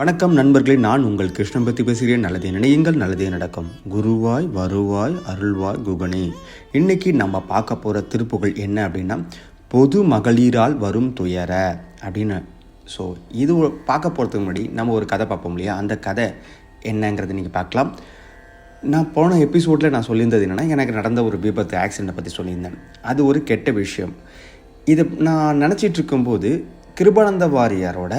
வணக்கம் நண்பர்களே நான் உங்கள் கிருஷ்ணன் பற்றி பேசுகிறேன். நல்லதே நினையுங்கள் நல்லதே நடக்கும். குருவாய் வருவாய் அருள்வாய் குகனே. இன்னைக்கு நம்ம பார்க்க போகிற திருப்புகள் என்ன அப்படின்னா பொது மகளிரால் வரும் துயர அப்படின்னு. ஸோ இது பார்க்க போகிறதுக்கு முன்னாடி நம்ம ஒரு கதை பார்ப்போம் இல்லையா? அந்த கதை என்னங்கிறத நீங்கள் பார்க்கலாம். நான் போன எபிசோடில் நான் சொல்லியிருந்தது என்னென்னா எனக்கு நடந்த ஒரு விபத்து ஆக்சிடெண்ட்டை பற்றி சொல்லியிருந்தேன். அது ஒரு கெட்ட விஷயம். இது நான் நினச்சிட்டு இருக்கும்போது கிருபானந்த வாரியாரோட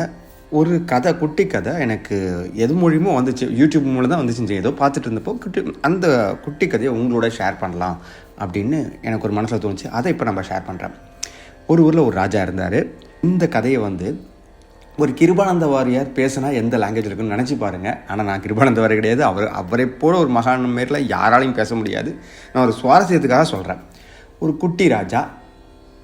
ஒரு கதை குட்டி கதை எனக்கு எது மூலியமோ வந்துச்சு. யூடியூப் மூலம் தான் வந்துச்சு ஏதோ பார்த்துட்டு இருந்தப்போ குட்டி அந்த குட்டி கதையை உங்களோட ஷேர் பண்ணலாம் அப்படின்னு எனக்கு ஒரு மனசில் தோணுச்சு. அதை இப்போ நம்ம ஷேர் பண்ணுறேன் ஒரு ஊரில் ஒரு ராஜா இருந்தார். இந்த கதையை வந்து ஒரு கிருபானந்த வாரியார் பேசினா எந்த லாங்குவேஜ் இருக்குன்னு நினச்சி பாருங்கள் ஆனால் நான் கிருபானந்த வாரி கிடையாது. அவர் அவரை போல ஒரு மகான் மாரில் யாராலையும் பேச முடியாது. நான் ஒரு சுவாரஸ்யத்துக்காக சொல்கிறேன் ஒரு குட்டி ராஜா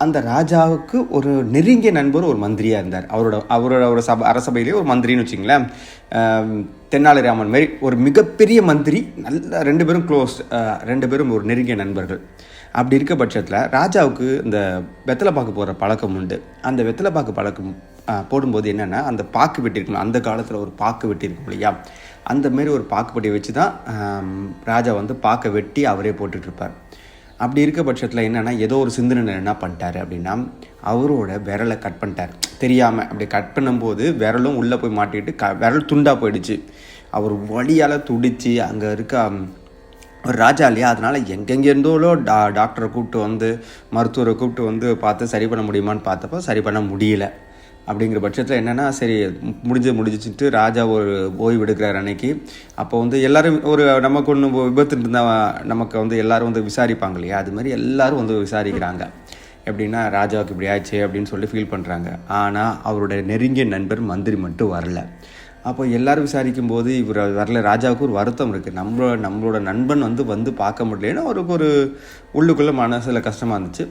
அந்த ராஜாவுக்கு ஒரு நெருங்கிய நண்பர் ஒரு மந்திரியாக இருந்தார். அவரோட அவரோட ஒரு சபை அரசபையிலே ஒரு மந்திரின்னு வச்சிங்களேன் தென்னாலிராமன் மாரி ஒரு மிகப்பெரிய மந்திரி நல்ல ரெண்டு பேரும் க்ளோஸ் ரெண்டு பேரும் ஒரு நெருங்கிய நண்பர்கள். அப்படி இருக்க பட்சத்தில் ராஜாவுக்கு இந்த வெத்தலை பாக்கு போடுற பழக்கம் உண்டு. அந்த வெத்தலை பாக்கு பழக்கம் போடும்போது என்னென்னா அந்த பாக்கு வெட்டியிருக்கணும் அந்த காலத்தில் ஒரு பாக்கு வெட்டியிருக்கும் இல்லையா? அந்த மாரி ஒரு பாக்குப்பட்டியை வச்சு தான் ராஜா வந்து பாக்கை வெட்டி அவரே போட்டுட்ருப்பார் அப்படி இருக்க பட்சத்தில் என்னென்னா ஏதோ ஒரு சிந்தனை என்ன பண்ணிட்டாரு அப்படின்னா அவரோட விரலை கட் பண்ணிட்டார். தெரியாமல் அப்படி கட் பண்ணும்போது விரலும் உள்ளே போய் மாட்டிக்கிட்டு க விரல் துண்டாக போயிடுச்சு. அவர் வழியால் துடித்து அங்கே இருக்க ஒரு ராஜா இல்லையா அதனால் எங்கெங்கேருந்தோலோ டா டாக்டரை கூப்பிட்டு வந்து மருத்துவரை கூப்பிட்டு வந்து பார்த்து சரி பண்ண முடியுமான்னு பார்த்தப்போ சரி பண்ண முடியல. அப்படிங்கிற பட்சத்தில் என்னென்னா சரி முடிஞ்சு முடிஞ்சிச்சுட்டு ராஜா ஒரு ஓய்வு எடுக்கிறார் அன்னைக்கு. அப்போ வந்து எல்லாரும் ஒரு நமக்கு ஒன்று விபத்து இருந்தால் நமக்கு வந்து எல்லாரும் வந்து விசாரிப்பாங்க இல்லையா? அது மாதிரி எல்லோரும் வந்து விசாரிக்கிறாங்க. எப்படின்னா ராஜாவுக்கு இப்படி ஆச்சு அப்படின்னு சொல்லி ஃபீல் பண்ணுறாங்க ஆனால் அவருடைய நெருங்கிய நண்பர் மந்திரி மட்டும் வரல. அப்போ எல்லாரும் விசாரிக்கும் போது இவர் வரல ராஜாவுக்கு ஒரு வருத்தம் இருக்குது நம்மளோட நம்மளோட நண்பன் வந்து வந்து பார்க்க முடியலன்னு அவருக்கு ஒரு உள்ளுக்குள்ளே மனசில் கஷ்டமாக இருந்துச்சு.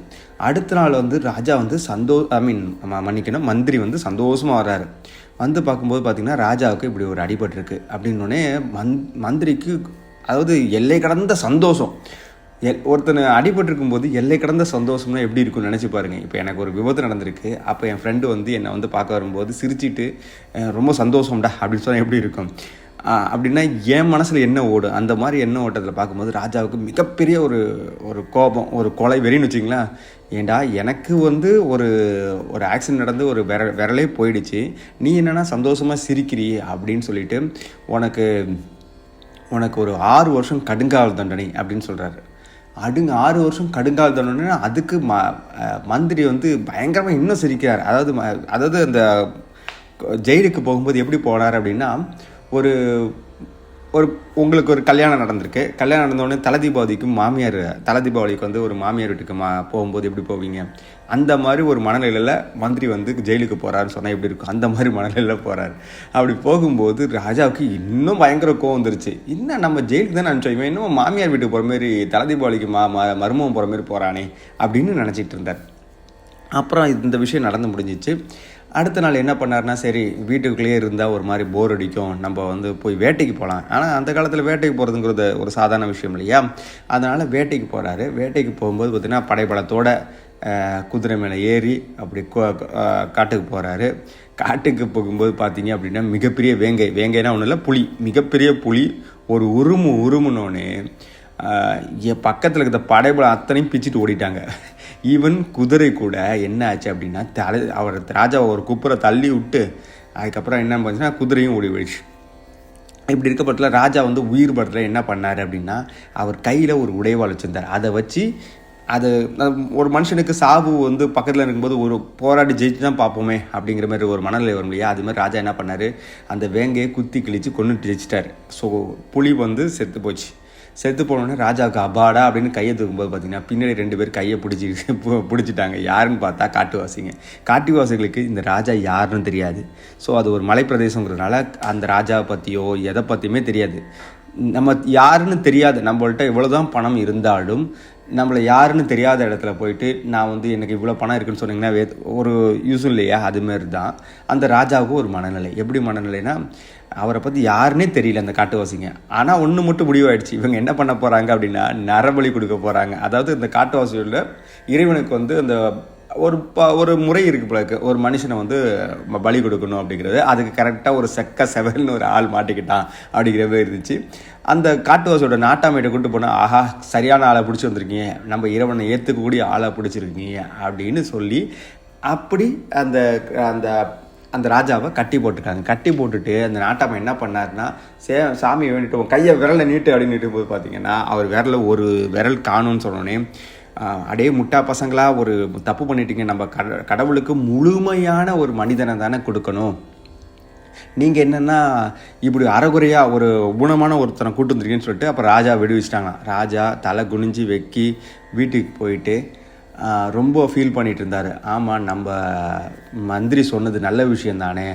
அடுத்த நாள் வந்து ராஜா வந்து சந்தோ ஐ மீன் மன்னிக்கணும் மந்திரி வந்து சந்தோஷமாக வர்றாரு. வந்து பார்க்கும்போது பார்த்திங்கன்னா ராஜாவுக்கு இப்படி ஒரு அடிபட்டிருக்கு. அப்படின்னோடனே மந் மந்திரிக்கு அதாவது எல்லை கடந்த சந்தோஷம். எல் ஒருத்தனை அடிபட்டிருக்கும் போது எல்லை கடந்த சந்தோஷம்னா எப்படி இருக்கும்னு நினச்சி பாருங்க. இப்போ எனக்கு ஒரு விபத்து நடந்திருக்கு. அப்போ என் ஃப்ரெண்டு வந்து என்னை வந்து பார்க்க வரும்போது சிரிச்சிட்டு ரொம்ப சந்தோஷம்டா அப்படின்னு சொன்னால் எப்படி இருக்கும்? அப்படின்னா என் மனசில் என்ன ஓடும்? அந்த மாதிரி என்ன ஓட்டத்தில் பார்க்கும்போது ராஜாவுக்கு மிகப்பெரிய ஒரு ஒரு கோபம் ஒரு கொலை வெறின்னு வச்சிங்களா ஏண்டா எனக்கு வந்து ஒரு ஒரு ஆக்சிடென்ட் நடந்து ஒரு விர விரலே போயிடுச்சு. நீ என்னென்னா சந்தோஷமாக சிரிக்கிறீ அப்படின்னு சொல்லிட்டு உனக்கு உனக்கு ஒரு ஆறு வருஷம் கடுங்காவல் தண்டனை அப்படின்னு சொல்கிறாரு அடுங்க ஆறு வருஷம் கடுங்கால் தண்டனை அதுக்கு ம மந்திரி வந்து பயங்கரமாக இன்னும் சிரிக்கிறார். அதாவது ம- அதாவது அந்த ஜெயிலுக்கு போகும்போது எப்படி போனார் அப்படின்னா ஒரு ஒரு உங்களுக்கு ஒரு கல்யாணம் நடந்திருக்கு. கல்யாணம் நடந்தோடனே தலை தீபாவளிக்கும் மாமியார் தலை தீபாவளிக்கு வந்து ஒரு மாமியார் வீட்டுக்கு மா போகும்போது எப்படி போவீங்க? அந்த மாதிரி ஒரு மனநிலையில் மந்திரி வந்து ஜெயிலுக்கு போகிறாருன்னு சொன்னால் எப்படி இருக்கும்? அந்த மாதிரி மனநிலையில் போகிறாரு அப்படி போகும்போது ராஜாவுக்கு இன்னும் பயங்கர கோவம் வந்துருச்சு. இன்னும் நம்ம ஜெயிலுக்கு தான் நினச்சோம் இன்னும் மாமியார் வீட்டுக்கு போகிற மாதிரி தலை தீபாவளிக்கு மா ம- போகிற மாதிரி போகிறானே அப்படின்னு நினச்சிட்டு இருந்தார். அப்புறம் இந்த விஷயம் நடந்து முடிஞ்சிச்சு. அடுத்த நாள் என்ன பண்ணாருன்னா சரி வீட்டுக்குள்ளேயே இருந்தால் ஒரு மாதிரி போர் அடிக்கும். நம்ம வந்து போய் வேட்டைக்கு போகலாம் ஆனால் அந்த காலத்தில் வேட்டைக்கு போகிறதுங்கிறது ஒரு சாதாரண விஷயம் இல்லையா? அதனால் வேட்டைக்கு போகிறாரு வேட்டைக்கு போகும்போது பார்த்திங்கன்னா படைப்பலத்தோட குதிரை மேலே ஏறி அப்படி கோ- காட்டுக்கு போகிறாரு காட்டுக்கு போகும்போது பார்த்தீங்க அப்படின்னா மிகப்பெரிய வேங்கை. வேங்கைனா ஒன்றும் இல்லை புலி. மிகப்பெரிய புலி. ஒரு உருமு உருமுனோன்னு என் பக்கத்தில் இருக்கிற படைபலம் அத்தனையும் பிச்சுட்டு ஓடிட்டாங்க. ஈவன் குதிரை கூட என்ன ஆச்சு அப்படின்னா தலை அவர் ராஜாவை ஒரு குப்புரை தள்ளி விட்டு அதுக்கப்புறம் என்ன பண்ணுச்சுன்னா குதிரையும் ஓடி போயிடுச்சு. இப்படி இருக்க பட்சத்தில் ராஜா வந்து உயிர் படத்தில் என்ன பண்ணார் அப்படின்னா அவர் கையில் ஒரு உடைவாள் வச்சுருந்தார். அதை வச்சு அது ஒரு மனுஷனுக்கு சாவு வந்து பக்கத்தில் இருக்கும்போது ஒரு போராடி ஜெயிச்சு தான் பார்ப்போமே அப்படிங்கிற மாதிரி ஒரு மனநிலை வரும் இல்லையா? அது மாதிரி ராஜா என்ன பண்ணார்? அந்த வேங்கையை குத்தி கிழிச்சு கொண்டு ஜெயிச்சிட்டாரு. ஸோ புலி வந்து செத்து போச்சு. செத்து போனோடனே ராஜாவுக்கு அபாடா அப்படின்னு கையை தூக்கும்போது பார்த்தீங்கன்னா பின்னாடி ரெண்டு பேர் கையை பிடிச்சி பிடிச்சிட்டாங்க. யாருன்னு பார்த்தா காட்டுவாசிங்க. காட்டுவாசிகளுக்கு இந்த ராஜா யாருன்னு தெரியாது. ஸோ அது ஒரு மலைப்பிரதேசங்கிறதுனால அந்த ராஜாவை பற்றியோ எதை பற்றியுமே தெரியாது. நம்ம யாருன்னு தெரியாது நம்மள்ட்ட இவ்வளோதான் பணம் இருந்தாலும் நம்மளை யாருன்னு தெரியாத இடத்துல போயிட்டு நான் வந்து எனக்கு இவ்வளோ பணம் இருக்குன்னு சொன்னீங்கன்னா வே ஒரு யூஸும் இல்லையா? அதுமாரி தான் அந்த ராஜாவுக்கு ஒரு மனநிலை. எப்படி மனநிலைனா அவரை பற்றி யாருன்னே தெரியல அந்த காட்டுவாசிங்க. ஆனால் ஒன்று மட்டும் முடிவாயிடுச்சு. இவங்க என்ன பண்ண போகிறாங்க அப்படின்னா நரபலி கொடுக்க போகிறாங்க அதாவது இந்த காட்டுவாசியில் இறைவனுக்கு வந்து அந்த ஒரு ப ஒரு முறை இருக்கு பிள்ளைக்கு ஒரு மனுஷனை வந்து பலி கொடுக்கணும் அப்படிங்கிறது. அதுக்கு கரெக்டாக ஒரு செக்க செவல்னு ஒரு ஆள் மாட்டிக்கிட்டான் அப்படிங்கிற மாதிரி இருந்துச்சு. அந்த காட்டுவாசியோட நாட்டாமையிட்ட கூட்டு போனால் ஆஹா சரியான ஆளை பிடிச்சி வந்திருக்கீங்க. நம்ம இறைவனை ஏற்றுக்கக்கூடிய ஆளை பிடிச்சிருக்கீங்க. அப்படின்னு சொல்லி அப்படி அந்த அந்த அந்த ராஜாவை கட்டி போட்டுட்டாங்க. கட்டி போட்டுட்டு அந்த நாட்டாமை என்ன பண்ணாருன்னா சே சாமியை வேண்டிட்டு கையை விரலை நீட்டு அப்படின்னு நீட்டும் போது பார்த்தீங்கன்னா அவர் விரல ஒரு விரல் காணும்னு சொன்னோடனே அடே முட்டா பசங்களா ஒரு தப்பு பண்ணிட்டீங்க. நம்ம கட கடவுளுக்கு முழுமையான ஒரு மனிதனை தானே கொடுக்கணும். நீங்கள் என்னென்னா இப்படி அறகுறையாக ஒரு குணமான ஒருத்தனை கூட்டு வந்திருக்கீங்கன்னு சொல்லிட்டு அப்போ ராஜா விடுவிச்சிட்டாங்களாம். ராஜா தலை குனிஞ்சு வெக்கி வீட்டுக்கு போயிட்டு ரொம்ப ஃபீல் பண்ணிட்டு இருந்தார் ஆமாம் நம்ம மந்திரி சொன்னது நல்ல விஷயம் தானே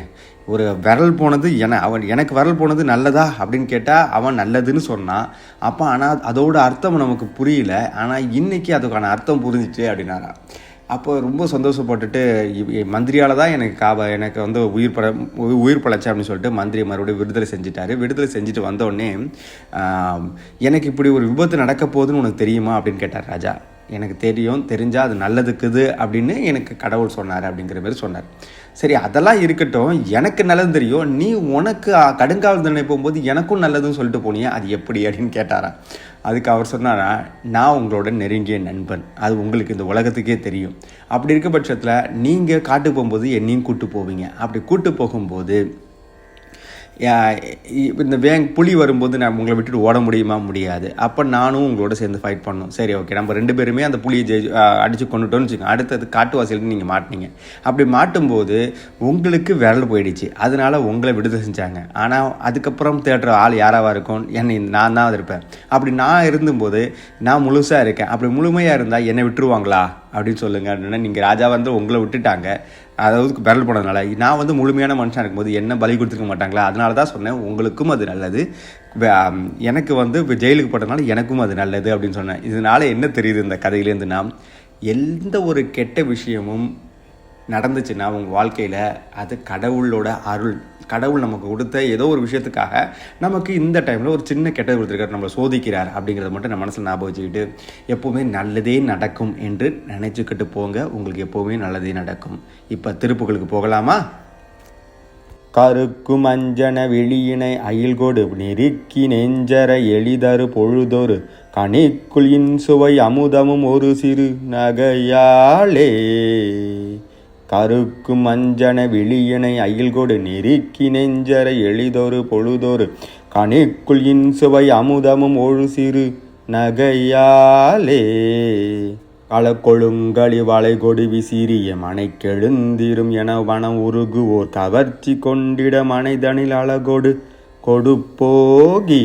ஒரு விரல் போனது என அவன் எனக்கு விரல் போனது நல்லதா? அப்படின்னு கேட்டால் அவன் நல்லதுன்னு சொன்னான் அப்போ ஆனால் அதோட அர்த்தம் நமக்கு புரியல. ஆனால் இன்றைக்கி அதுக்கான அர்த்தம் புரிஞ்சிச்சு அப்படின்னாரா. அப்போ ரொம்ப சந்தோஷப்பட்டுட்டு மந்திரியால் தான் எனக்கு காவ எனக்கு வந்து உயிர் பழ உ- உயிர் பழச்சேன் அப்படின்னு சொல்லிட்டு மந்திரி மறுபடியும் விடுதலை செஞ்சுட்டாரு. விடுதலை செஞ்சுட்டு வந்தோடனே எனக்கு இப்படி ஒரு விபத்து நடக்க போகுதுன்னு உனக்கு தெரியுமா? அப்படின்னு கேட்டார் ராஜா. எனக்கு தெரியும் தெரிஞ்சால் அது நல்லதுக்குது அப்படின்னு எனக்கு கடவுள் சொன்னார் அப்படிங்கிற மாதிரி சொன்னார். சரி அதெல்லாம் இருக்கட்டும் எனக்கு நல்லது தெரியும் நீ உனக்கு அ, கடுங்காவல் தண்டனை போகும்போது எனக்கும் நல்லதுன்னு சொல்லிட்டு போனியே அது எப்படி அப்படின்னு கேட்டாரா. அதுக்கு அவர் சொன்னாரா நான் உங்களோட நெருங்கிய நண்பன் அது உங்களுக்கு இந்த உலகத்துக்கே தெரியும். அப்படி இருக்க பட்சத்தில் நீங்கள் காட்டு போகும்போது என்னையும் கூட்டு போவீங்க. அப்படி கூட்டு போகும்போது இந்த வேங் புலி வரும்போது நான் உங்களை விட்டுட்டு ஓட முடியுமா? முடியாது. அப்போ நானும் உங்களோட சேர்ந்து ஃபைட் பண்ணணும் சரி ஓகே நம்ம ரெண்டு பேருமே அந்த புலியை ஜெயி அடித்து கொண்டுட்டோம்னு வச்சுக்கோங்க. அடுத்தது காட்டுவாசியில் நீங்கள் மாட்டினீங்க. அப்படி மாட்டும்போது உங்களுக்கு விரல் போயிடுச்சு. அதனால உங்களை விடுதலை செஞ்சாங்க. ஆனால் அதுக்கப்புறம் தேடுற ஆள் யாராவா இருக்கும்? என்னை நான் தான் இருப்பேன். அப்படி நான் இருந்தும்போது நான் முழுசாக இருக்கேன். அப்படி முழுமையாக இருந்தால் என்னை விட்டுருவாங்களா? அப்படின்னு சொல்லுங்கள் அப்படின்னா நீங்கள் ராஜா வந்து உங்களை விட்டுட்டாங்க. அதாவது பிறல் போனதுனால. நான் வந்து முழுமையான மனுஷன் இருக்கும்போது என்ன பலி கொடுத்துருக்க மாட்டாங்களா? அதனால தான் சொன்னேன் உங்களுக்கும் அது நல்லது. எனக்கு வந்து இப்போ ஜெயிலுக்கு போட்டதுனால எனக்கும் அது நல்லது அப்படின்னு சொன்னேன். இதனால என்ன தெரியுது இந்த கதையிலேருந்து நான் எந்த ஒரு கெட்ட விஷயமும் நடந்துச்சுன்னா உங்கள் வாழ்க்கையில் அது கடவுளோட அருள். கடவுள் நமக்கு கொடுத்த ஏதோ ஒரு விஷயத்துக்காக நமக்கு இந்த டைமில் ஒரு சின்ன கெட்டது கொடுத்துருக்காரு நம்மளை சோதிக்கிறார் அப்படிங்கிறத மட்டும் நம்ம மனசில் ஞாபகம் வச்சுக்கிட்டு எப்போவுமே நல்லதே நடக்கும் என்று நினச்சிக்கிட்டு போங்க. உங்களுக்கு எப்போவுமே நல்லதே நடக்கும். இப்போ திருப்புகளுக்கு போகலாமா? கருக்கு மஞ்சன வெளியினை அயில்கொடு நெருக்கி நெஞ்சர எளிதரு பொழுதொரு கணிக்குள் இன்சுவை அமுதமும் ஒரு சிறு நகையாளே. கருக்கு மஞ்சன அயில் அயில்கொடு நெருக்கி நெஞ்சர எளிதொரு பொழுதொரு. கணிக்குள் இன்சுவை அமுதமும் ஒழு சிறு நகையாலே. களக்கொழுங்களி வளைகொடு விசிறிய மனைக்கெழுந்திரும் என வனம் உருகுவோர் கவர்ச்சி கொண்டிட மனைதனில் அழகொடு கொடுப்போகி.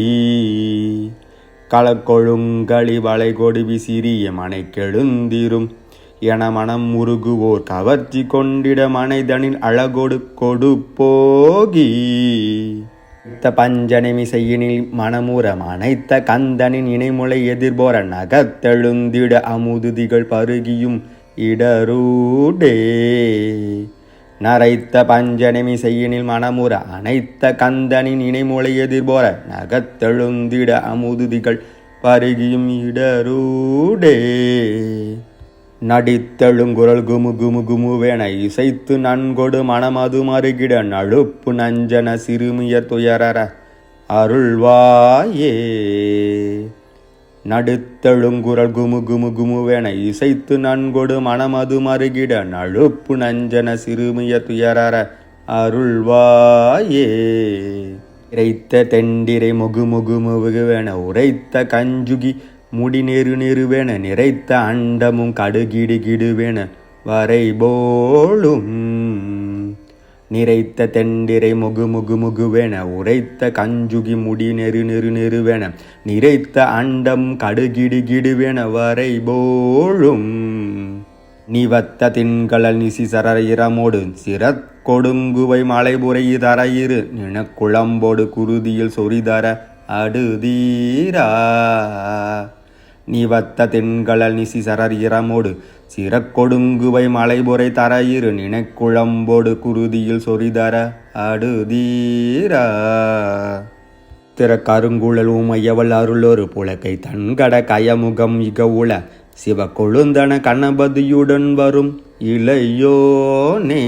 களக்கொழுங்களி வளைகொடு விசிறிய மனைக்கெழுந்திரும் என மனம் முருகுவோர் கவர்ச்சி கொண்டிட மனைதனின் அழகொடு கொடு போகி பஞ்சனமி செய்யினில் மனமுறம் அனைத்த கந்தனின் இணைமுலை எதிர்போர நகத்தெழுந்திட அமுதுதிகள் பருகியும் இடரூடே. நரைத்த பஞ்சனமி மனமுற அனைத்த கந்தனின் இணைமுலை எதிர்போர நகத்தெழுந்திட அமுதுதிகள் பருகியும் இடரூடே. நடித்தெழுங்குரல் குமு குமு குமுவென இசைத்து நன்கொடு மனமது மறுகிட நழுப்பு நஞ்சன சிறுமியர் துயரற அருள்வாயே. நடுத்தெழுங்குரல் குமு குமு குமுவென இசைத்து நன்கொடு மனமது மறுகிட நழுப்பு நஞ்சன சிறுமிய துயரற அருள்வாயே. இறைத்த தெண்டிரை முகு முகு முகுவென உரைத்த கஞ்சுகி முடி நெரு நெருவென நிறைத்த அண்டமும் கடுகிடு கிடுவென வரைபோலும். நிறைத்த தெண்டிரை முகு முகு முகுவென உரைத்த கஞ்சுகி முடி நெரு நெரு நெருவென நிறைத்த அண்டம் கடுகிடு கிடுவென வரைபோலும். நிவத்த தின்களல் நிசி சரர இரமோடு சிறத் கொடுங்குவை மலைபுரை தரையிரு நினக்குழம்போடு குருதியில் சொறிதர அடுதீரா. நிவத்த தென்களல் நிசி சரர் இரமோடு சிறக்கொடுங்குவை மலைபுரை தரையிரு நினைக்குழம்போடு குருதியில் சொரிதர அடுதீரா. திற கருங்குழல் உமையவள் அருளொரு புலக்கை தன்கட கயமுகம் இக உள சிவ கொழுந்தன கணபதியுடன் வரும் இளையோனே.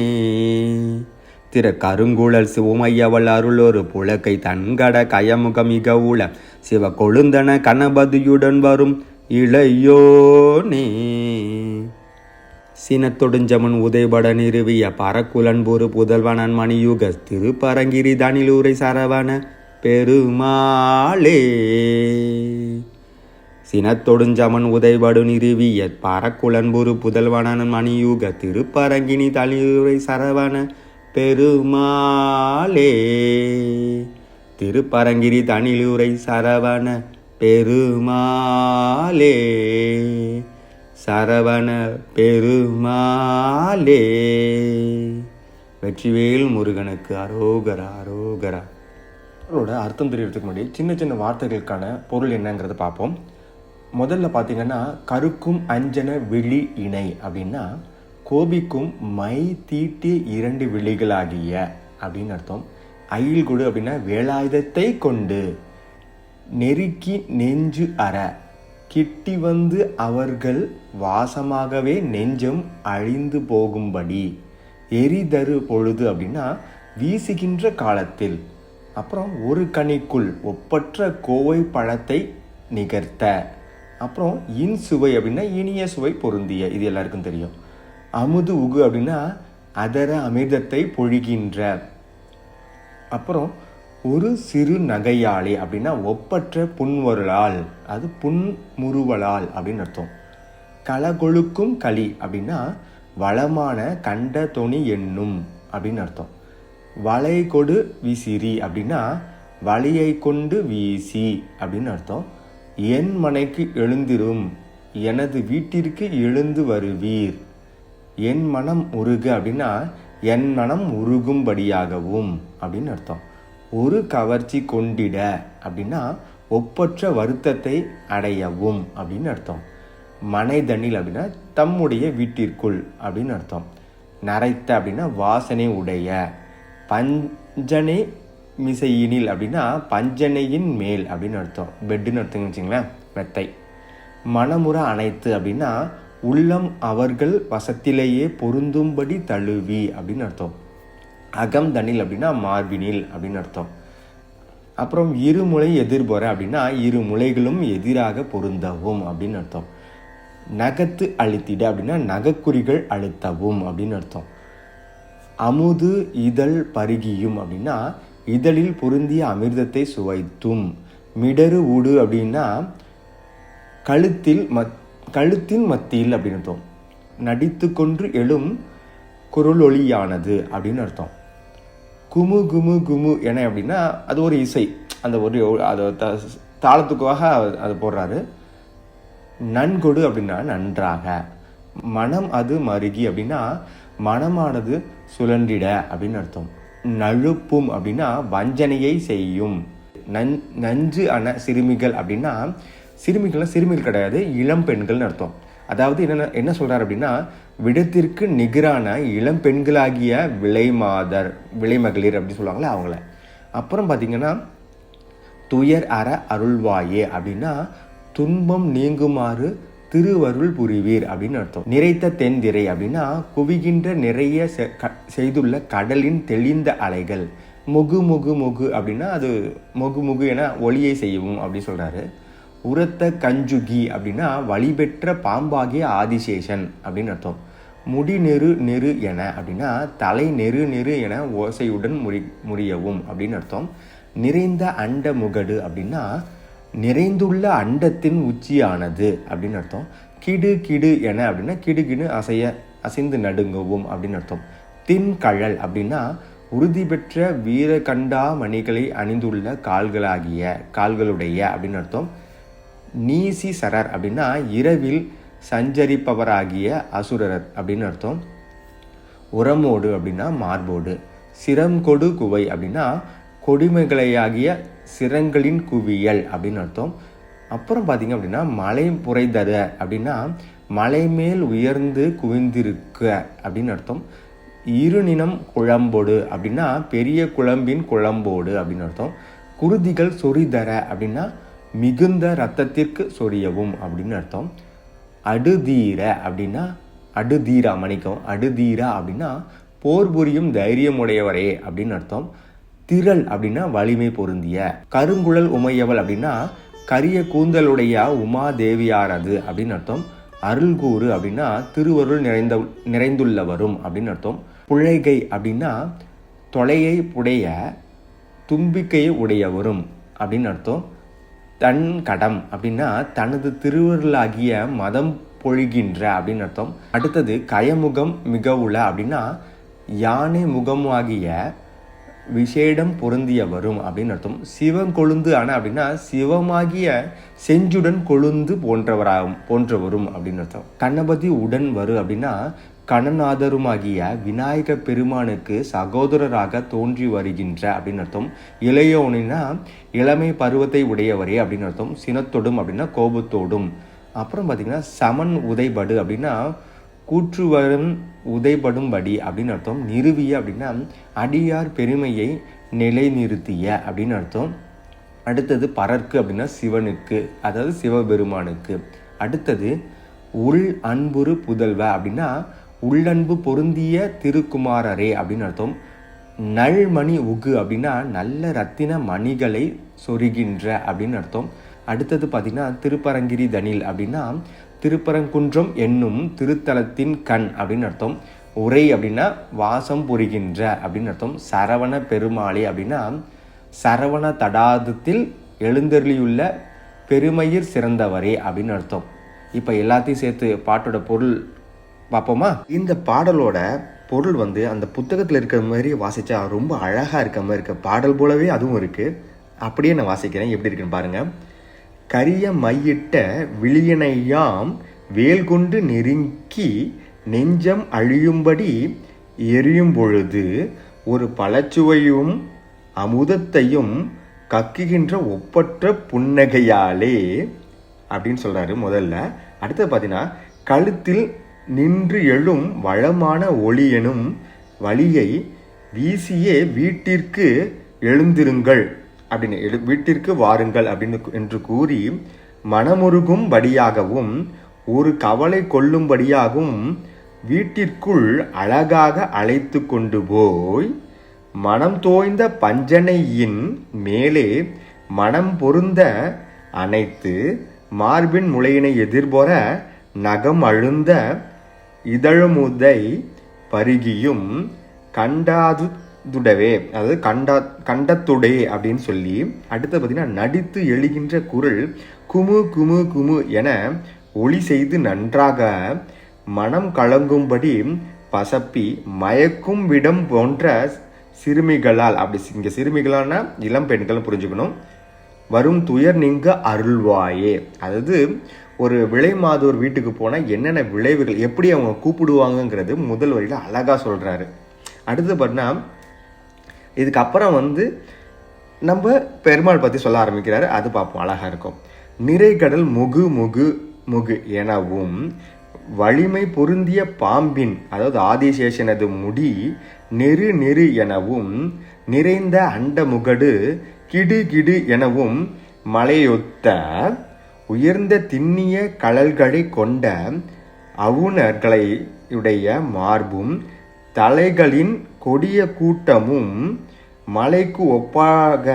திரு கருங்குழல் சிவமையவள் அருளொரு புலக்கை தன்கட கயமுகம் இக உள சிவ கொழுந்தன கணபதியுடன் வரும் இளையோனே சினத்தொடுஞ்சமன் உதைபட நிறுவிய பரக்குலன்பொரு புதல்வனன் மணியுக திருப்பரங்கிரி தனிலூரை சரவண பெருமாளே. சினத்தொடுஞ்சமன் உதைபடு நிறுவிய பரக்குலன்பொரு புதல்வனன் மணியுக திருப்பரங்கினி தனிலூரை சரவண பெருமாளே. திருப்பரங்கிரி தனிலூரை சரவண பெருமாளே சரவண பெருமாளே. வெற்றிவேல் முருகனுக்கு அரோகரா அரோகரா. அவரோட அர்த்தம் தெரியறதுக்கு முன்னாடி சின்ன சின்ன வார்த்தைகளுக்கான பொருள் என்னங்கிறத பார்ப்போம். முதல்ல பார்த்தீங்கன்னா கருக்கும் அஞ்சன விழி இணை அப்படின்னா கோபிக்கும் மை தீட்டி இரண்டு விழிகளாகிய அப்படின்னு அர்த்தம். அயில் குடு அப்படின்னா வேலாயுதத்தை கொண்டு. நெருக்கி நெஞ்சு அற. கிட்டி வந்து அவர்கள் வாசமாகவே நெஞ்சம் அழிந்து போகும்படி. எரிதரு பொழுது அப்படின்னா வீசுகின்ற காலத்தில். அப்புறம் ஒரு கனிக்குள் ஒப்பற்ற கோவை பழத்தை நிகர்த்த. அப்புறம் இன் சுவை அப்படின்னா இனிய சுவை பொருந்திய. இது எல்லாருக்கும் தெரியும். அமுது உகு அப்படின்னா அதர அமிர்தத்தை பொழிகின்ற. அப்புறம் ஒரு சிறு நகையாளி அப்படின்னா ஒப்பற்ற புன்வருளால் அது புன்முறுவலால் அப்படின்னு அர்த்தம். கலகொழுக்கும் களி அப்படின்னா வளமான கண்ட தொனி என்னும் அப்படின்னு அர்த்தம். வளை கொடு விசிறி அப்படின்னா வலியை கொண்டு வீசி அப்படின்னு அர்த்தம். என் மனைக்கு எழுந்திரும் எனது வீட்டிற்கு எழுந்து வருவீர். என் மனம் உருகு அப்படின்னா என் மனம் உருகும்படியாகவும் அப்படின்னு அர்த்தம். ஒரு கவர்ச்சி கொண்டிட அப்படின்னா ஒப்பற்ற வருத்தத்தை அடையவும் அப்படின்னு அர்த்தம். மனைதனில் அப்படின்னா தம்முடைய வீட்டிற்குள் அப்படின்னு அர்த்தம். நரைத்த அப்படின்னா வாசனை உடைய. பஞ்சனை மிசையினில் அப்படின்னா பஞ்சனையின் மேல் அப்படின்னு அர்த்தம். பெட்டுன்னு அர்த்தம்னு வச்சுங்களேன் மெத்தை. மனமுற அனைத்து அப்படின்னா உள்ளம் அவர்கள் வசத்திலேயே பொருந்தும்படி தழுவி அப்படின்னு அர்த்தம். அகம் தனில் அப்படின்னா மார்பினில் அப்படின்னு அர்த்தம். அப்புறம் இருமுலை எதிர்பொற அப்படின்னா இரு முளைகளும் எதிராக பொருந்தவும் அப்படின்னு அர்த்தம். நகத்து அழுத்திட அப்படின்னா நகக்குறிகள் அழுத்தவும் அப்படின்னு அர்த்தம். அமுது இதழ் பருகியும் அப்படின்னா இதழில் பொருந்திய அமிர்தத்தை சுவைத்தும். மிடரு ஊடு அப்படின்னா கழுத்தில் மத் கழுத்தின் மத்தியில் அப்படின்னு அர்த்தம். நடித்து கொன்று எழும் குரலொளியானது அப்படின்னு அர்த்தம். குமு குமு குமு என அப்படின்னா அது ஒரு இசை. அந்த ஒரு அதை தாளத்துக்காக அது போடுறாரு. நன்கொடு அப்படின்னா நன்றாக. மனம் அது மருகி அப்படின்னா மனமானது சுழன்றிட அப்படின்னு அர்த்தம். நழுப்பும் அப்படின்னா வஞ்சனையை செய்யும். நன் நஞ்சு அன சிறுமிகள் அப்படின்னா சிறுமிகள்லாம் சிறுமிகள் கிடையாது இளம் பெண்கள்னு அர்த்தம். அதாவது என்ன என்ன சொல்கிறார் அப்படின்னா விடத்திற்கு நிகரான இளம் பெண்களாகிய விலைமாதர் விலைமகளிர் அப்படி சொல்லுவாங்களே அவங்கள. அப்புறம் பார்த்தீங்கன்னா துயர் அற அருள்வாயே அப்படின்னா துன்பம் நீங்குமாறு திருவருள் புரிவீர் அப்படின்னு அர்த்தம். நிறைத்த தென்திரை அப்படின்னா குவிகின்ற நிறைய செய்துள்ள கடலின் தெளிந்த அலைகள். முகு முகு முகு அப்படின்னா அது முகு முகு என ஒளியை செய்யவும் அப்படின்னு சொல்கிறாரு உரத்த கஞ்சுகி அப்படின்னா வழிபெற்ற பாம்பாகிய ஆதிசேஷன் அப்படின்னு அர்த்தம். முடி நெரு நெரு என அப்படின்னா தலை நெரு நெரு என ஓசையுடன் முறி முறியவும் அப்படின்னு அர்த்தம். நிறைந்த அண்ட முகடு அப்படின்னா நிறைந்துள்ள அண்டத்தின் உச்சியானது அப்படின்னு அர்த்தம். கிடு கிடு என அப்படின்னா கிடு கிடு அசைய அசைந்து நடுங்கவும் அப்படின்னு அர்த்தம். தின்கழல் அப்படின்னா உறுதி பெற்ற வீரகண்டா மணிகளை அணிந்துள்ள கால்களாகிய கால்களுடைய அப்படின்னு அர்த்தம். நீசி சரர் அப்படின்னா இரவில் சஞ்சரிப்பவராகிய அசுரர் அப்படின்னு அர்த்தம். உரமோடு அப்படின்னா மார்போடு. சிரம் கொடு குவை அப்படின்னா கொடிமைகளையாகிய சிரங்களின் குவியல் அப்படின்னு அர்த்தம். அப்புறம் பார்த்தீங்க அப்படின்னா மலை புரைதர அப்படின்னா மலை மேல் உயர்ந்து குவிந்திருக்க அப்படின்னு அர்த்தம். இருநினம் குழம்போடு அப்படின்னா பெரிய குழம்பின் குழம்போடு அப்படின்னு அர்த்தம். குருதிகள் சொரிதர அப்படின்னா மிகுந்த ரத்தத்திற்கு சொரியவும் அப்படின்னு அர்த்தம். அடுதீர அப்படின்னா அடுதீரா மணிக்கம் அடுதீரா அப்படின்னா போர் புரியும் தைரியம் உடையவரே அப்படின்னு அர்த்தம். திரள் அப்படின்னா வலிமை பொருந்திய. கருங்குழல் உமையவள் அப்படின்னா கரிய கூந்தலுடைய உமா தேவியாரது அப்படின்னு அர்த்தம். அருள்கூறு அப்படின்னா திருவருள் நிறைந்த நிறைந்துள்ளவரும் அப்படின்னு அர்த்தம். புழைகை அப்படின்னா தொலையை புடைய தும்பிக்கையை உடையவரும் அப்படின்னு அர்த்தம். தன் கடம் அப்படின்னா தனது திருவருளாகிய மதம் பொழிகின்ற அப்படின்னு அர்த்தம். அடுத்தது கயமுகம் மிகவுல அப்படின்னா யானை முகமாகிய விசேடம் பொருந்திய வரும் அப்படின்னு அர்த்தம். சிவம் கொழுந்து ஆனால் அப்படின்னா சிவமாகிய செஞ்சுடன் கொழுந்து போன்றவராகும் போன்றவரும் அப்படின்னு அர்த்தம். கணபதி உடன் வரும் அப்படின்னா கணநாதருமாகிய விநாயக பெருமானுக்கு சகோதரராக தோன்றி வருகின்ற அப்படின்னு அர்த்தம். இளையோனினா இளமை பருவத்தை உடையவரே அப்படின்னு அர்த்தம். சினத்தோடும் அப்படின்னா கோபத்தோடும். அப்புறம் பார்த்தீங்கன்னா சமன் உதைபடு அப்படின்னா கூற்றுவரும் உதைபடும்படி அப்படின்னு அர்த்தம். நிறுவிய அப்படின்னா அடியார் பெருமையை நிலைநிறுத்திய அப்படின்னு அர்த்தம். அடுத்தது பரர்க்கு அப்படின்னா சிவனுக்கு அதாவது சிவபெருமானுக்கு. அடுத்தது உள் அன்புறு புதல்வ அப்படின்னா உள்ளன்பு பொருந்திய திருக்குமாரரே அப்படின்னு அர்த்தம். நல்மணி உகு அப்படின்னா நல்ல ரத்தின மணிகளை சொருகின்ற அப்படின்னு அர்த்தம். அடுத்தது பார்த்தீங்கன்னா திருப்பரங்கிரி தனில் அப்படின்னா திருப்பரங்குன்றம் என்னும் திருத்தலத்தின் கண் அப்படின்னு அர்த்தம். உரை அப்படின்னா வாசம் புரிகின்ற அப்படின்னு அர்த்தம். சரவண பெருமாளே அப்படின்னா சரவண தடாதத்தில் எழுந்தருளியுள்ள பெருமையில் சிறந்தவரே அப்படின்னு அர்த்தம். இப்போ எல்லாத்தையும் சேர்த்து பாட்டோட பொருள் பார்ப்போமா? இந்த பாடலோட பொருள் வந்து அந்த புத்தகத்தில் இருக்கிற மாதிரி வாசித்தா ரொம்ப அழகாக இருக்க மாதிரி இருக்க பாடல் போலவே அதுவும் இருக்குது அப்படியே நான் வாசிக்கிறேன். எப்படி இருக்குன்னு பாருங்கள் கரிய மையிட்ட விழியனையாம் வேல் கொண்டு நெருங்கி நெஞ்சம் அழியும்படி எரியும் பொழுது ஒரு பழச்சுவையும் அமுதத்தையும் கக்குகின்ற ஒப்பற்ற புன்னகையாலே அப்படின்னு சொல்கிறாரு முதல்ல. அடுத்தது பார்த்தீங்கன்னா கழுத்தில் நின்று எழும் வளமான ஒளி எனும் வழியை வீசியே வீட்டிற்கு எழுந்திருங்கள். அப்படின்னு எழு வீட்டிற்கு வாருங்கள் அப்படின்னு என்று கூறி மனமுருகும்படியாகவும் ஒரு கவலை கொள்ளும்படியாகவும் வீட்டிற்குள் அழகாக அழைத்து கொண்டு போய் மனம் தோய்ந்த பஞ்சனையின் மேலே மனம் பொருந்த அனைத்து மார்பின் முளையினை எதிர்பொற நகம் அழுந்த இதழமுதை பருகியும் கண்டாது துடவே. அதாவது கண்டா கண்டத்துடே அப்படின்னு சொல்லி அடுத்து பார்த்தீங்கன்னா நடித்து எழுகின்ற குரல் குமு குமு குமு என ஒளி செய்து நன்றாக மனம் கலங்கும்படி பசப்பி மயக்கும் விடம் போன்ற சிறுமிகளால் அப்படி இங்கே சிறுமிகளான இளம் பெண்கள் புரிஞ்சுக்கணும். வரும் துயர் நீங்க அருள்வாயே. அதாவது ஒரு விலை மாதூர் வீட்டுக்கு போனால் என்னென்ன விளைவுகள் எப்படி அவங்க கூப்பிடுவாங்கங்கிறது முதல் வரியில் அழகாக சொல்கிறாரு அடுத்து பார்த்தீங்கன்னா இதுக்கப்புறம் வந்து நம்ம பெருமாள் பற்றி சொல்ல ஆரம்பிக்கிறாரு. அது பார்ப்போம் அழகாக இருக்கும். நிறைகடல் முகு முகு முகு எனவும் வலிமை பொருந்திய பாம்பின் அதாவது ஆதிசேஷனது முடி நெரு நெரு எனவும் நிறைந்த அண்ட முகடு கிடு கிடு எனவும் மலையொத்த உயர்ந்த திண்ணிய கழல்களை கொண்ட அவுணர்களை உடைய மார்பும் தலைகளின் கொடிய கூட்டமும் மலைக்கு ஒப்பாக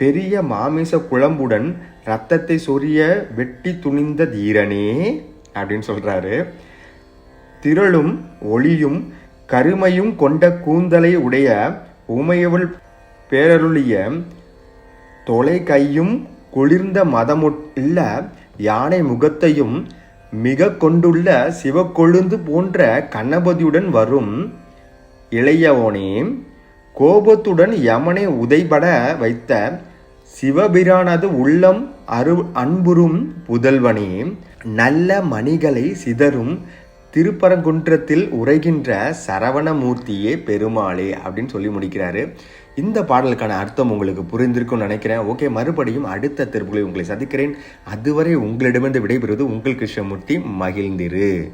பெரிய மாமிச குழம்புடன் ரத்தத்தை சொரிய வெட்டி துணிந்த தீரனே அப்படின்னு சொல்றாரு. திரளும் ஒளியும் கருமையும் கொண்ட கூந்தலை உடைய உமையவள் பேரருளிய தொலை கையும் குளிர்ந்த மதமுள்ள யானை முகத்தையும் மிக கொண்டுள்ள சிவக்கொழுந்து போன்ற கணபதியுடன் வரும் இளையவனே கோபத்துடன் யமனை உதைபட வைத்த சிவபிரானது உள்ளம் அரு அன்புறும் புதல்வனே நல்ல மணிகளை சிதறும் திருப்பரங்குன்றத்தில் உரைகின்ற சரவணமூர்த்தியே பெருமாளே அப்படின்னு சொல்லி முடிக்கிறாரு. இந்த பாடலுக்கான அர்த்தம் உங்களுக்கு புரிந்திருக்கும்னு நினைக்கிறேன். ஓகே மறுபடியும் அடுத்த திருப்புகளை உங்களை சந்திக்கிறேன். அதுவரை உங்களிடமிருந்து விடைபெறுவது உங்கள் கிருஷ்ணமூர்த்தி. மகிழ்ந்திரு.